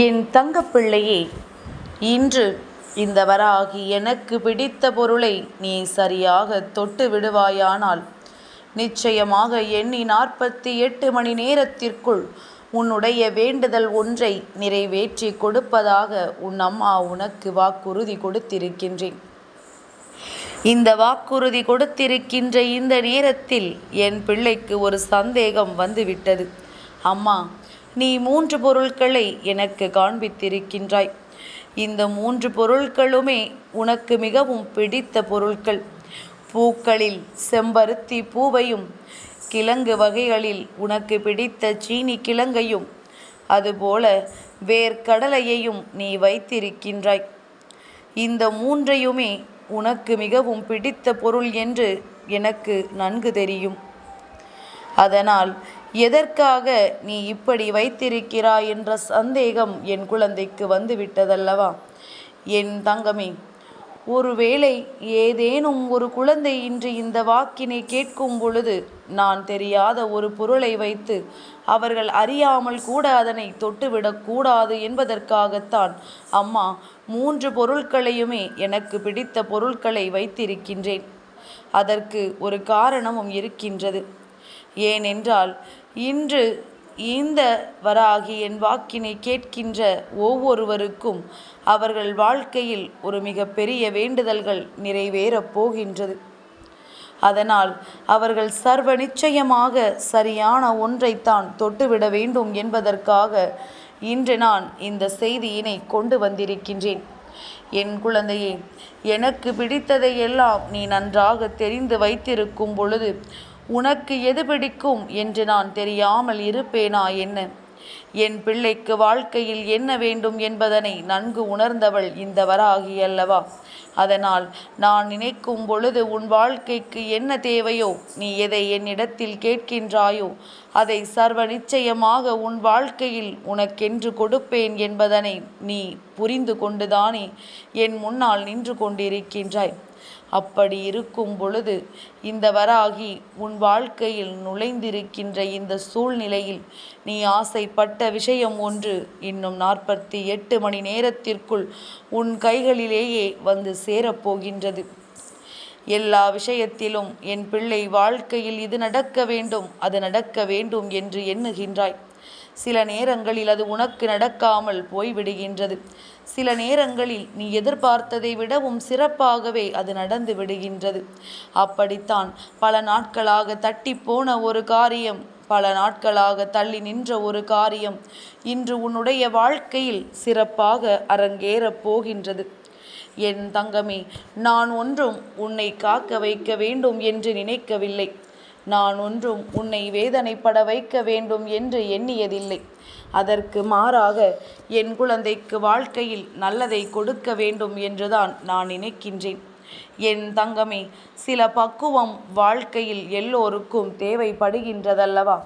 என் தங்கப்பிள்ளையே இன்று இந்த வராகி எனக்கு பிடித்த பொருளை நீ சரியாக தொட்டு விடுவாயானால் நிச்சயமாக எண்ணி நாற்பத்தி எட்டு மணி நேரத்திற்குள் உன்னுடைய வேண்டுதல் ஒன்றை நிறைவேற்றி கொடுப்பதாக உன் அம்மா உனக்கு வாக்குறுதி கொடுத்திருக்கின்றேன். இந்த வாக்குறுதி கொடுத்திருக்கின்ற இந்த நேரத்தில் என் பிள்ளைக்கு ஒரு சந்தேகம் வந்துவிட்டது. அம்மா நீ மூன்று பொருட்களை எனக்கு காண்பித்திருக்கின்றாய். இந்த மூன்று பொருட்களுமே உனக்கு மிகவும் பிடித்த பொருட்கள் பூக்களில் செம்பருத்தி பூவையும் கிழங்கு வகைகளில் உனக்கு பிடித்த சீனி கிழங்கையும் அதுபோல வேர்க்கடலையையும் நீ வைத்திருக்கின்றாய். இந்த மூன்றையுமே உனக்கு மிகவும் பிடித்த பொருள் என்று எனக்கு நன்கு தெரியும். அதனால் எதற்காக நீ இப்படி வைத்திருக்கிறாய் என்ற சந்தேகம் என் குழந்தைக்கு வந்துவிட்டதல்லவா? என் தங்கமே ஒருவேளை ஏதேனும் ஒரு குழந்தை இன்று இந்த வாக்கினை கேட்கும் பொழுது நான் தெரியாத ஒரு பொருளை வைத்து அவர்கள் அறியாமல் கூட அதனை தொட்டுவிடக்கூடாது என்பதற்காகத்தான் அம்மா மூன்று பொருட்களையுமே எனக்கு பிடித்த பொருட்களை வைத்திருக்கின்றேன். அதற்கு ஒரு காரணமும் இருக்கின்றது. ஏனென்றால் இன்று இந்த வராகி என் வாக்கினை கேட்கின்ற ஒவ்வொருவருக்கும் அவர்கள் வாழ்க்கையில் ஒரு மிகப்பெரிய வேண்டுதல்கள் நிறைவேறப் போகின்றது. அதனால் அவர்கள் சர்வ நிச்சயமாக சரியான ஒன்றைத்தான் தொட்டுவிட வேண்டும் என்பதற்காக இன்று நான் இந்த செய்தியினை கொண்டு வந்திருக்கின்றேன். என் குழந்தையே எனக்கு பிடித்ததையெல்லாம் நீ நன்றாக தெரிந்து வைத்திருக்கும் பொழுது உனக்கு எது பிடிக்கும் என்று நான் தெரியாமல் இருப்பேனா என்ன? என் பிள்ளைக்கு வாழ்க்கையில் என்ன வேண்டும் என்பதனை நன்கு உணர்ந்தவள் இந்த வராகி அல்லவா? அதனால் நான் நினைக்கும் பொழுது உன் வாழ்க்கைக்கு என்ன தேவையோ நீ எதை என்னிடத்தில் கேட்கின்றாயோ அதை சர்வ நிச்சயமாக உன் வாழ்க்கையில் உனக்கென்று கொடுப்பேன் என்பதனை நீ புரிந்து கொண்டுதானே என் முன்னால் நின்று கொண்டிருக்கின்றாய். அப்படி இருக்கும் பொழுது இந்த வராகி உன் வாழ்க்கையில் நுழைந்திருக்கின்ற இந்த சூழ்நிலையில் நீ ஆசைப்பட்ட விஷயம் ஒன்று இன்னும் நாற்பத்தி எட்டு மணி நேரத்திற்குள் உன் கைகளிலேயே வந்து சேரப்போகின்றது. எல்லா விஷயத்திலும் என் பிள்ளை வாழ்க்கையில் இது நடக்க வேண்டும் அது நடக்க வேண்டும் என்று எண்ணுகின்றாய். சில நேரங்களில் அது உனக்கு நடக்காமல் போய்விடுகின்றது. சில நேரங்களில் நீ எதிர்பார்த்ததை விடவும் சிறப்பாகவே அது நடந்து விடுகின்றது. அப்படித்தான் பல நாட்களாக தட்டி போன ஒரு காரியம் பல நாட்களாக தள்ளி நின்ற ஒரு காரியம் இன்று உன்னுடைய வாழ்க்கையில் சிறப்பாக அரங்கேறப் போகின்றது. என் தங்கமே நான் ஒன்றும் உன்னை காக்க வைக்க வேண்டும் என்று நினைக்கவில்லை. நான் ஒன்றும் உன்னை வேதனைப்பட வைக்க வேண்டும் என்று எண்ணியதில்லை. அதற்கு மாறாக என் குழந்தைக்கு வாழ்க்கையில் நல்லதை கொடுக்க வேண்டும் என்றுதான் நான் நினைக்கின்றேன். என் தங்கமே சில பக்குவம் வாழ்க்கையில் எல்லோருக்கும் தேவைப்படுகின்றதல்லவா?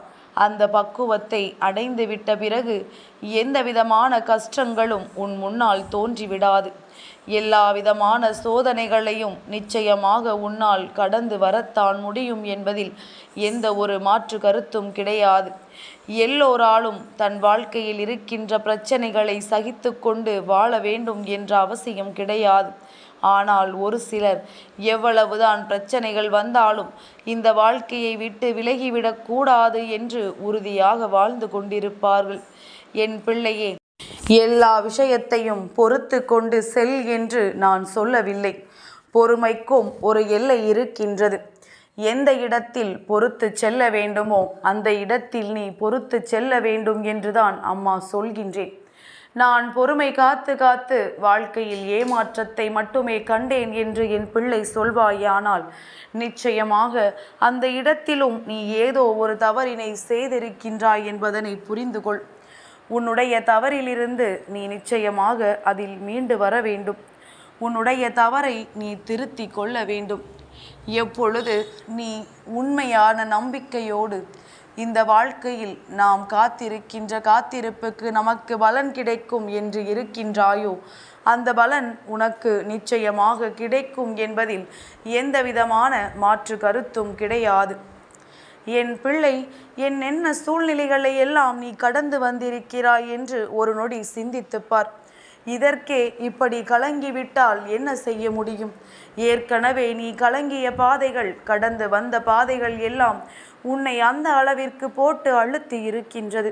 அந்த பக்குவத்தை அடைந்துவிட்ட பிறகு எந்த விதமான கஷ்டங்களும் உன் முன்னால் தோன்றிவிடாது. எல்லா விதமான சோதனைகளையும் நிச்சயமாக உன்னால் கடந்து வரத்தான் முடியும் என்பதில் எந்த ஒரு மாற்று கருத்தும் கிடையாது. எல்லோராலும் தன் வாழ்க்கையில் இருக்கின்ற பிரச்சனைகளை சகித்து கொண்டு வாழ வேண்டும் என்ற அவசியம் கிடையாது. ஆனால் ஒரு சிலர் எவ்வளவுதான் பிரச்சனைகள் வந்தாலும் இந்த வாழ்க்கையை விட்டு விலகிவிடக் கூடாது என்று உறுதியாக வாழ்ந்து கொண்டிருப்பார்கள். என் பிள்ளையே எல்லா விஷயத்தையும் பொறுத்து கொண்டு செல் என்று நான் சொல்லவில்லை. பொறுமைக்கும் ஒரு எல்லை இருக்கின்றது. எந்த இடத்தில் பொறுத்து செல்ல வேண்டுமோ அந்த இடத்தில் நீ பொறுத்து செல்ல வேண்டும் என்றுதான் அம்மா சொல்கின்றேன். நான் பொறுமை காத்து காத்து வாழ்க்கையில் ஏமாற்றத்தை மட்டுமே கண்டேன் என்று என் பிள்ளை சொல்வாயானால் நிச்சயமாக அந்த இடத்திலும் நீ ஏதோ ஒரு தவறினை செய்திருக்கின்றாய் என்பதனை புரிந்து கொள் உன்னுடைய தவறிலிருந்து நீ நிச்சயமாக அதில் மீண்டு வர வேண்டும். உன்னுடைய தவறை நீ திருத்தி கொள்ள வேண்டும். எப்பொழுது நீ உண்மையான நம்பிக்கையோடு இந்த வாழ்க்கையில் நாம் காத்திருக்கின்ற காத்திருப்புக்கு நமக்கு பலன் கிடைக்கும் என்று இருக்கின்றாயோ? அந்த பலன் உனக்கு நிச்சயமாக கிடைக்கும் என்பதில் எந்த விதமான மாற்று கருத்தும் கிடையாது. என் பிள்ளை என் என்ன சூழ்நிலைகளை எல்லாம் நீ கடந்து வந்திருக்கிறாய் என்று ஒரு நொடி சிந்தித்துப்பார் இதற்கே இப்படி கலங்கிவிட்டால் என்ன செய்ய முடியும்? ஏற்கனவே நீ கலங்கிய பாதைகள் கடந்து வந்த பாதைகள் எல்லாம் உன்னை அந்த அளவிற்கு போட்டு அழுத்தி இருக்கின்றது.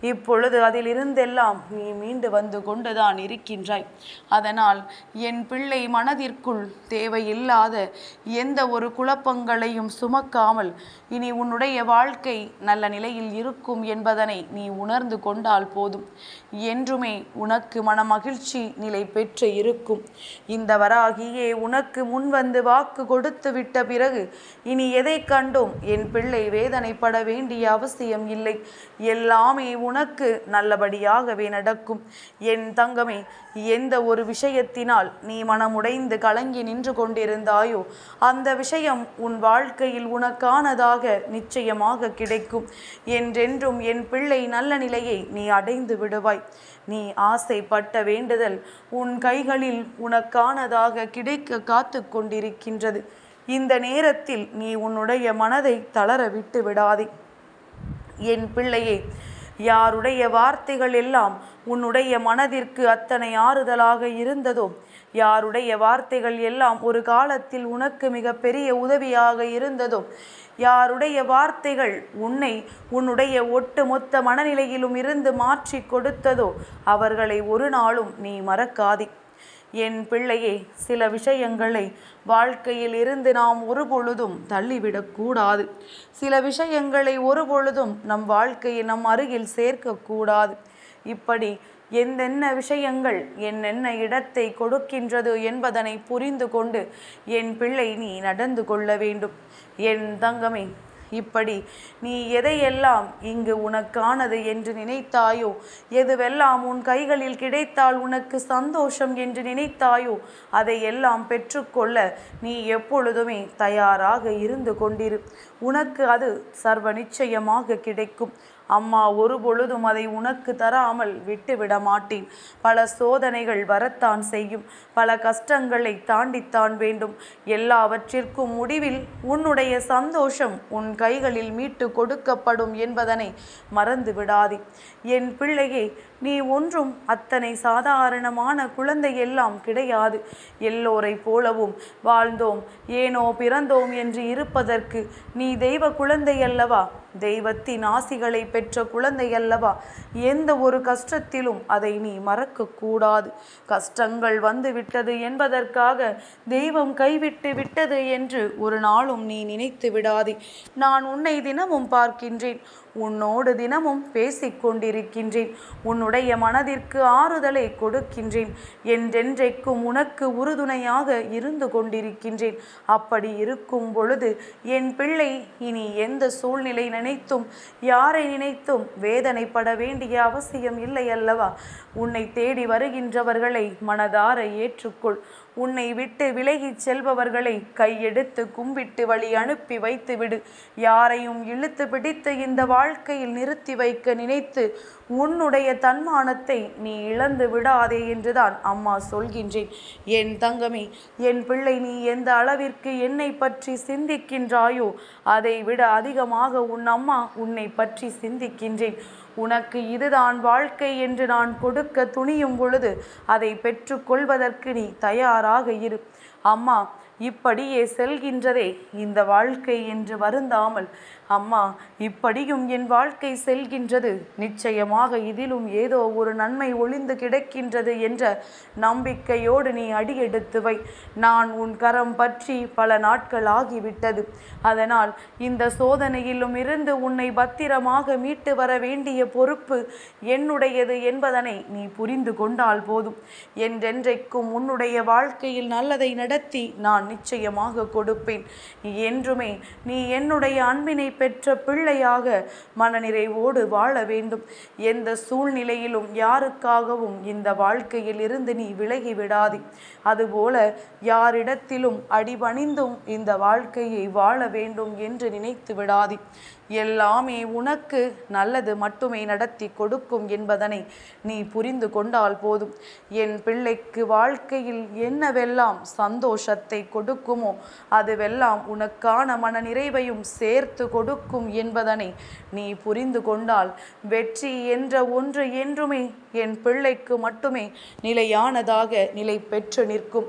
இப்பொழுது அதிலிருந்தெல்லாம் நீ மீண்டு வந்து கொண்டுதான் இருக்கின்றாய். அதனால் என் பிள்ளை மனதிற்குள் தேவையில்லாத எந்த ஒரு குழப்பங்களையும் சுமக்காமல் இனி உன்னுடைய வாழ்க்கை நல்ல நிலையில் இருக்கும் என்பதனை நீ உணர்ந்து கொண்டால் போதும். என்றுமே உனக்கு மனமகிழ்ச்சி நிலை பெற்று இருக்கும். இந்த வராகியே உனக்கு முன்வந்து வாக்கு கொடுத்து விட்ட பிறகு இனி எதை கண்டும்? என் பிள்ளை வேதனைப்பட வேண்டிய அவசியம் இல்லை. எல்லாமே உனக்கு நல்லபடியாகவே நடக்கும் என் தங்கமே எந்த ஒரு விஷயத்தினால் நீ மனமுடைந்து கலங்கி நின்று கொண்டிருந்தாயோ அந்த விஷயம் உன் வாழ்க்கையில் உனக்கானதாக நிச்சயமாக கிடைக்கும். என்றென்றும் என் பிள்ளை நல்ல நிலையை நீ அடைந்து விடுவாய். நீ ஆசைப்பட்ட வேண்டுதல் உன் கைகளில் உனக்கானதாக கிடைக்க காத்து கொண்டிருக்கின்றது. இந்த நேரத்தில் நீ உன்னுடைய மனதை தளர விட்டு விடாதே. என் பிள்ளையே யாருடைய வார்த்தைகள் எல்லாம் உன்னுடைய மனதிற்கு அத்தனை ஆறுதலாக இருந்ததோ? யாருடைய வார்த்தைகள் எல்லாம் ஒரு காலத்தில் உனக்கு மிக பெரிய உதவியாக இருந்ததோ? யாருடைய வார்த்தைகள் உன்னை உன்னுடைய ஒட்டுமொத்த மனநிலையிலும் இருந்து மாற்றி கொடுத்ததோ? அவர்களை ஒரு நாளும் நீ மறக்காதே. என் பிள்ளையே சில விஷயங்களை வாழ்க்கையில் இருந்து நாம் ஒரு பொழுதும் தள்ளிவிடக்கூடாது சில விஷயங்களை ஒரு பொழுதும் நம் வாழ்க்கையை நம் அருகில் சேர்க்கக்கூடாது இப்படி எந்தென்ன விஷயங்கள் என்னென்ன இடத்தை கொடுக்கின்றது என்பதனை புரிந்து கொண்டு என் பிள்ளை நீ நடந்து கொள்ள வேண்டும். என் தங்கமே இப்படி நீ எதையெல்லாம் இங்கு உனக்கானது என்று நினைத்தாயோ எதுவெல்லாம் உன் கைகளில் கிடைத்தால் உனக்கு சந்தோஷம் என்று நினைத்தாயோ அதையெல்லாம் பெற்றுக்கொள்ள நீ எப்பொழுதுமே தயாராக இருந்து கொண்டிரு. உனக்கு அது சர்வ நிச்சயமாக கிடைக்கும். அம்மா ஒரு பொழுதும் அதை உனக்கு தராமல் விட்டுவிட மாட்டேன் பல சோதனைகள் வரத்தான் செய்யும். பல கஷ்டங்களை தாண்டித்தான் வேண்டும். எல்லாவற்றிற்கும் முடிவில் உன்னுடைய சந்தோஷம் உன் கைகளில் மீட்டு கொடுக்கப்படும் என்பதனை மறந்து விடாதே. என் பிள்ளையே நீ ஒன்றும் அத்தனை சாதாரணமான குழந்தை எல்லாம் கிடையாது. எல்லோரை போலவும் வாழ்ந்தோம். ஏனோ பிறந்தோம் என்று இருப்பதற்கு நீ தெய்வ குழந்தை அல்லவா தெய்வத்தின் ஆசிகளை பெற்ற குழந்தை அல்லவா எந்த ஒரு கஷ்டத்திலும் அதை நீ மறக்கக்கூடாது. கஷ்டங்கள் வந்து விட்டது என்பதற்காக தெய்வம் கைவிட்டு விட்டது என்று ஒரு நாளும் நீ நினைத்து விடாதே. நான் உன்னை தினமும் பார்க்கின்றேன். உன்னோடு தினமும் பேசிக் கொண்டிருக்கின்றேன் உன்னுடைய மனதிற்கு ஆறுதலை கொடுக்கின்றேன். என்றென்றைக்கும் உனக்கு உறுதுணையாக இருந்து கொண்டிருக்கின்றேன். அப்படி இருக்கும் பொழுது என் பிள்ளை இனி எந்த சூழ்நிலை நினைத்தும் யாரை நினைத்தும் வேதனைப்பட வேண்டிய அவசியம் இல்லை அல்லவா? உன்னை தேடி வருகின்றவர்களை மனதார ஏற்றுக்கொள். உன்னை விட்டு விலகிச் செல்பவர்களை கையெடுத்து கும்பிட்டு வழி அனுப்பி வைத்துவிடு. யாரையும் இழுத்து பிடித்து இந்த வாழ்க்கையில் நிறுத்தி வைக்க நினைத்து உன்னுடைய தன்மானத்தை நீ இழந்து விடாதே என்றுதான் அம்மா சொல்கின்றேன். என் தங்கமே என் பிள்ளை நீ எந்த அளவிற்கு என்னை பற்றி சிந்திக்கின்றாயோ அதை விட அதிகமாக உன் அம்மா உன்னை பற்றி சிந்திக்கின்றேன். உனக்கு இதுதான் வாழ்க்கை என்று நான் கொடுக்க துணியும் பொழுது அதை பெற்றுக்கொள்வதற்கு நீ தயாராக இரு. அம்மா இப்படியே செல்கின்றதே இந்த வாழ்க்கை என்று வருந்தாமல். அம்மா இப்படியும் என் வாழ்க்கை செல்கின்றது. நிச்சயமாக இதிலும் ஏதோ ஒரு நன்மை ஒளிந்து கிடக்கின்றது என்ற நம்பிக்கையோடு நீ அடியெடுத்து வை. நான் உன் கரம் பற்றி பல நாட்கள் ஆகிவிட்டது. அதனால் இந்த சோதனையிலும் இருந்து உன்னை பத்திரமாக மீட்டு வர வேண்டிய பொறுப்பு என்னுடையது என்பதனை நீ புரிந்து கொண்டால் போதும். என்றென்றைக்கும் உன்னுடைய வாழ்க்கையில் நல்லதை நடத்தி நான் நிச்சயமாக கொடுப்பேன். என்றுமே நீ என்னுடைய அன்பினை பெற்ற பிள்ளையாக மனநிறைவோடு வாழ வேண்டும். எந்த சூழ்நிலையிலும் யாருக்காகவும் இந்த வாழ்க்கையில் இருந்து நீ விலகி விடாதே. அதுபோல யாரிடத்திலும் அடிபணிந்தும் இந்த வாழ்க்கையை வாழ வேண்டும் என்று நினைத்து விடாதே. எல்லாமே உனக்கு நல்லது மட்டுமே நடத்தி கொடுக்கும் என்பதனை நீ புரிந்து கொண்டால் போதும். என் பிள்ளைக்கு வாழ்க்கையில் என்னவெல்லாம் சந்தோஷத்தை கொடுக்குமோ அதுவெல்லாம் உனக்கான மன நிறைவையும் சேர்த்து கொடுக்கும் என்பதனை நீ புரிந்து கொண்டால் வெற்றி என்ற ஒன்று என்றுமே என் பிள்ளைக்கு மட்டுமே நிலையானதாக நிலை பெற்று நிற்கும்.